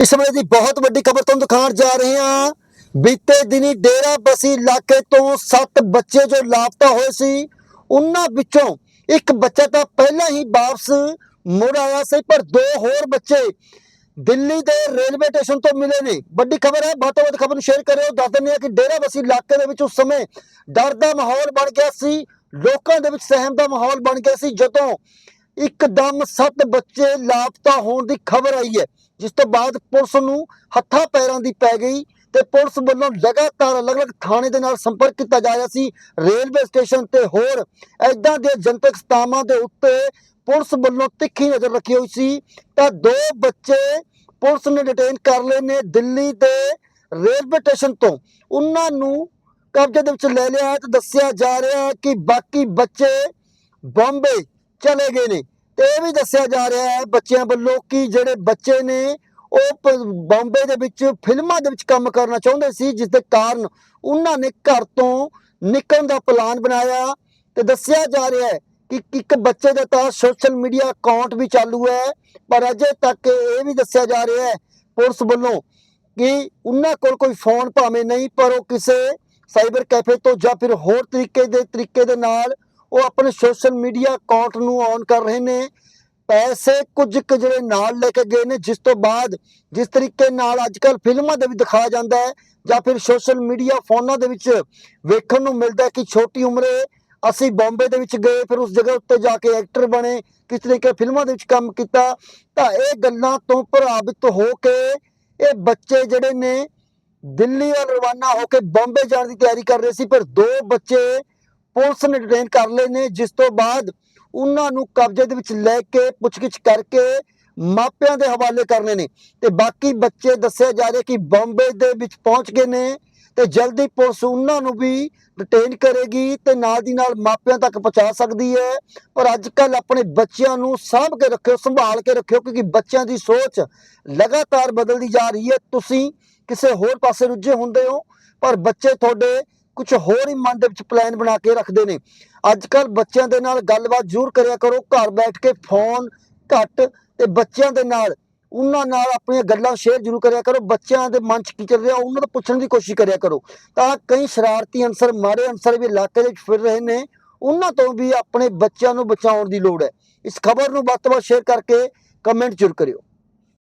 ਇਸ ਵੇਲੇ ਦੀ ਬਹੁਤ ਵੱਡੀ ਖਬਰ ਤੁਹਾਨੂੰ ਦਿਖਾਉਣ ਜਾ ਰਹੇ ਹਾਂ। ਬੀਤੇ ਦਿਨੀ ਡੇਰਾ ਬਸੀ ਇਲਾਕੇ ਤੋਂ 7 ਬੱਚੇ ਜੋ ਲਾਪਤਾ ਹੋਏ ਸੀ, ਉਹਨਾਂ ਵਿੱਚੋਂ ਇੱਕ ਬੱਚਾ ਤਾਂ ਪਹਿਲਾਂ ਹੀ ਵਾਪਸ ਮੁੜ ਆਇਆ ਸੀ, ਪਰ ਦੋ ਹੋਰ ਬੱਚੇ ਦਿੱਲੀ ਦੇ ਰੇਲਵੇ ਸਟੇਸ਼ਨ ਤੋਂ ਮਿਲੇ ਨੇ। ਵੱਡੀ ਖਬਰ ਹੈ, ਵੱਧ ਤੋਂ ਵੱਧ ਖਬਰ ਨੂੰ ਸ਼ੇਅਰ ਕਰਿਓ। ਦੱਸ ਦਿੰਦੇ ਹਾਂ ਕਿ ਡੇਰਾ ਬਸੀ ਇਲਾਕੇ ਦੇ ਵਿੱਚ ਉਸ ਸਮੇਂ ਡਰ ਦਾ ਮਾਹੌਲ ਬਣ ਗਿਆ ਸੀ, ਲੋਕਾਂ ਦੇ ਵਿੱਚ ਸਹਿਮ ਦਾ ਮਾਹੌਲ ਬਣ ਗਿਆ ਸੀ, ਜਦੋਂ ਇੱਕਦਮ ਸੱਤ ਬੱਚੇ ਲਾਪਤਾ ਹੋਣ ਦੀ ਖਬਰ ਆਈ ਹੈ। ਜਿਸ ਤੋਂ ਬਾਅਦ ਪੁਲਿਸ ਨੂੰ ਹੱਥਾਂ ਪੈਰਾਂ ਦੀ ਪੈ ਗਈ ਤੇ ਪੁਲਿਸ ਵੱਲੋਂ ਲਗਾਤਾਰ ਅਲੱਗ-ਅਲੱਗ ਥਾਣੇ ਦੇ ਨਾਲ ਸੰਪਰਕ ਕੀਤਾ ਜਾ ਰਿਹਾ ਸੀ, ਰੇਲਵੇ ਸਟੇਸ਼ਨ ਤੇ ਹੋਰ ਐਦਾਂ ਦੇ ਜਨਤਕ ਸਥਾਵਾਂ ਦੇ ਉੱਤੇ ਪੁਲਿਸ ਵੱਲੋਂ ਤਿੱਖੀ ਨਜ਼ਰ ਰੱਖੀ ਹੋਈ ਸੀ। ਤਾਂ ਦੋ ਬੱਚੇ ਪੁਲਿਸ ਨੇ ਡਿਟੇਨ ਕਰ ਲਏ ਨੇ ਦਿੱਲੀ ਦੇ ਰੇਲਵੇ ਸਟੇਸ਼ਨ ਤੋਂ। ਉਹਨਾਂ ਨੂੰ ਕਬਜ਼ੇ ਦੇ ਵਿੱਚ ਲੈ ਲਿਆ ਹੈ ਤੇ ਦੱਸਿਆ ਜਾ ਰਿਹਾ ਹੈ ਕਿ ਬਾਕੀ ਬੱਚੇ ਬੰਬੇ ਚਲੇ ਗਏ ਨੇ। ਇਹ ਵੀ ਦੱਸਿਆ ਜਾ ਰਿਹਾ ਹੈ ਬੱਚਿਆਂ ਵੱਲੋਂ ਕਿ ਜਿਹੜੇ ਬੱਚੇ ਨੇ ਉਹ ਪ- ਬੰਬੇ ਦੇ ਵਿੱਚ ਫਿਲਮਾਂ ਦੇ ਵਿੱਚ ਕੰਮ ਕਰਨਾ ਚਾਹੁੰਦੇ ਸੀ, ਜਿਸ ਦੇ ਕਾਰਨ ਉਹਨਾਂ ਨੇ ਘਰ ਤੋਂ ਨਿਕਲਣ ਦਾ ਪਲਾਨ ਬਣਾਇਆ ਤੇ ਦੱਸਿਆ ਜਾ ਰਿਹਾ ਹੈ ਕਿ ਇੱਕ ਬੱਚੇ ਦਾ ਤਾਂ ਸੋਸ਼ਲ ਮੀਡੀਆ ਅਕਾਊਂਟ ਵੀ ਚਾਲੂ ਹੈ, ਪਰ ਅਜੇ ਤੱਕ ਇਹ ਵੀ ਦੱਸਿਆ ਜਾ ਰਿਹਾ ਹੈ ਪੁਲਿਸ ਵੱਲੋਂ ਕਿ ਉਹਨਾਂ ਕੋਲ ਕੋਈ ਫੋਨ ਭਾਵੇਂ ਨਹੀਂ, ਪਰ ਉਹ ਕਿਸੇ ਸਾਈਬਰ ਕੈਫੇ ਤੋਂ ਜਾਂ ਫਿਰ ਹੋਰ ਤਰੀਕੇ ਦੇ ਤਰੀਕੇ ਦੇ ਨਾਲ ਉਹ ਆਪਣੇ ਸੋਸ਼ਲ ਮੀਡੀਆ ਅਕਾਊਂਟ ਨੂੰ ਔਨ ਕਰ ਰਹੇ ਨੇ। ਪੈਸੇ ਕੁਝ ਕੁ ਜਿਹੜੇ ਨਾਲ ਲੈ ਕੇ ਗਏ ਨੇ, ਜਿਸ ਤੋਂ ਬਾਅਦ ਜਿਸ ਤਰੀਕੇ ਨਾਲ ਅੱਜਕੱਲ ਫਿਲਮਾਂ ਦੇ ਵਿੱਚ ਦਿਖਾਇਆ ਜਾਂਦਾ ਹੈ, ਜਾਂ ਫਿਰ ਸੋਸ਼ਲ ਮੀਡੀਆ ਫੋਨਾਂ ਦੇ ਵਿੱਚ ਵੇਖਣ ਨੂੰ ਮਿਲਦਾ ਹੈ ਕਿ ਛੋਟੀ ਉਮਰੇ ਅਸੀਂ ਬੰਬੇ ਦੇ ਵਿੱਚ ਗਏ, ਫਿਰ ਉਸ ਜਗ੍ਹਾ ਉੱਤੇ ਜਾ ਕੇ ਐਕਟਰ ਬਣੇ, ਕਿਸ ਤਰੀਕੇ ਫਿਲਮਾਂ ਦੇ ਵਿੱਚ ਕੰਮ ਕੀਤਾ। ਤਾਂ ਇਹ ਗੱਲਾਂ ਤੋਂ ਪ੍ਰਭਾਵਿਤ ਹੋ ਕੇ ਇਹ ਬੱਚੇ ਜਿਹੜੇ ਨੇ ਦਿੱਲੀ ਵੱਲ ਰਵਾਨਾ ਹੋ ਕੇ ਬੰਬੇ ਜਾਣ ਦੀ ਤਿਆਰੀ ਕਰ ਰਹੇ ਸੀ, ਪਰ ਦੋ ਬੱਚੇ ਪੁਲਿਸ ਨੇ ਡਿਟੇਨ ਕਰ ਲਏ ਨੇ। ਜਿਸ ਤੋਂ ਬਾਅਦ ਉਹਨਾਂ ਨੂੰ ਕਬਜ਼ੇ ਦੇ ਵਿੱਚ ਲੈ ਕੇ ਪੁੱਛਗਿੱਛ ਕਰਕੇ ਮਾਪਿਆਂ ਦੇ ਹਵਾਲੇ ਕਰਨੇ ਨੇ। ਤੇ ਬਾਕੀ ਬੱਚੇ ਦੱਸਿਆ ਜਾ ਰਿਹਾ ਕਿ ਬੰਬੇ ਦੇ ਵਿੱਚ ਪਹੁੰਚ ਗਏ ਨੇ ਤੇ ਜਲਦੀ ਪੁਲਿਸ ਉਹਨਾਂ ਨੂੰ ਵੀ ਡਿਟੇਨ ਕਰੇਗੀ ਤੇ ਨਾਲ ਦੀ ਨਾਲ ਮਾਪਿਆਂ ਤੱਕ ਪਹੁੰਚਾ ਸਕਦੀ ਹੈ। ਪਰ ਅੱਜ ਕੱਲ ਆਪਣੇ ਬੱਚਿਆਂ ਨੂੰ ਸਾਂਭ ਕੇ ਰੱਖਿਓ, ਸੰਭਾਲ ਕੇ ਰੱਖਿਓ, ਕਿਉਂਕਿ ਬੱਚਿਆਂ ਦੀ ਸੋਚ ਲਗਾਤਾਰ ਬਦਲਦੀ ਜਾ ਰਹੀ ਹੈ। ਤੁਸੀਂ ਕਿਸੇ ਹੋਰ ਪਾਸੇ ਰੁੱਝੇ ਹੁੰਦੇ ਹੋ, ਪਰ ਬੱਚੇ ਤੁਹਾਡੇ ਕੁਝ ਹੋਰ ਹੀ ਮਨ ਦੇ ਵਿੱਚ ਪਲਾਨ ਬਣਾ ਕੇ ਰੱਖਦੇ ਨੇ। ਅੱਜ ਕੱਲ ਬੱਚਿਆਂ ਦੇ ਨਾਲ ਗੱਲਬਾਤ ਜ਼ਰੂਰ ਕਰਿਆ ਕਰੋ। ਘਰ ਬੈਠ ਕੇ ਫੋਨ ਘੱਟ ਤੇ ਬੱਚਿਆਂ ਦੇ ਨਾਲ, ਉਹਨਾਂ ਨਾਲ ਆਪਣੀਆਂ ਗੱਲਾਂ ਸ਼ੇਅਰ ਜ਼ਰੂਰ ਕਰਿਆ ਕਰੋ। ਬੱਚਿਆਂ ਦੇ ਮਨ 'ਚ ਕੀ ਚੱਲ ਰਿਹਾ, ਉਹਨਾਂ ਨੂੰ ਪੁੱਛਣ ਦੀ ਕੋਸ਼ਿਸ਼ ਕਰਿਆ ਕਰੋ। ਤਾਂ ਕਈ ਸ਼ਰਾਰਤੀ ਅਨਸਰ, ਮਾੜੇ ਅਨਸਰ ਵੀ ਇਲਾਕੇ ਦੇ ਵਿੱਚ ਫਿਰ ਰਹੇ ਨੇ। ਉਹਨਾਂ ਤੋਂ ਵੀ ਆਪਣੇ ਬੱਚਿਆਂ ਨੂੰ ਬਚਾਉਣ ਦੀ ਲੋੜ ਹੈ। ਇਸ ਖਬਰ ਨੂੰ ਵੱਧ ਤੋਂ ਵੱਧ ਸ਼ੇਅਰ ਕਰਕੇ ਕਮੈਂਟ ਜ਼ਰੂਰ ਕਰਿਓ।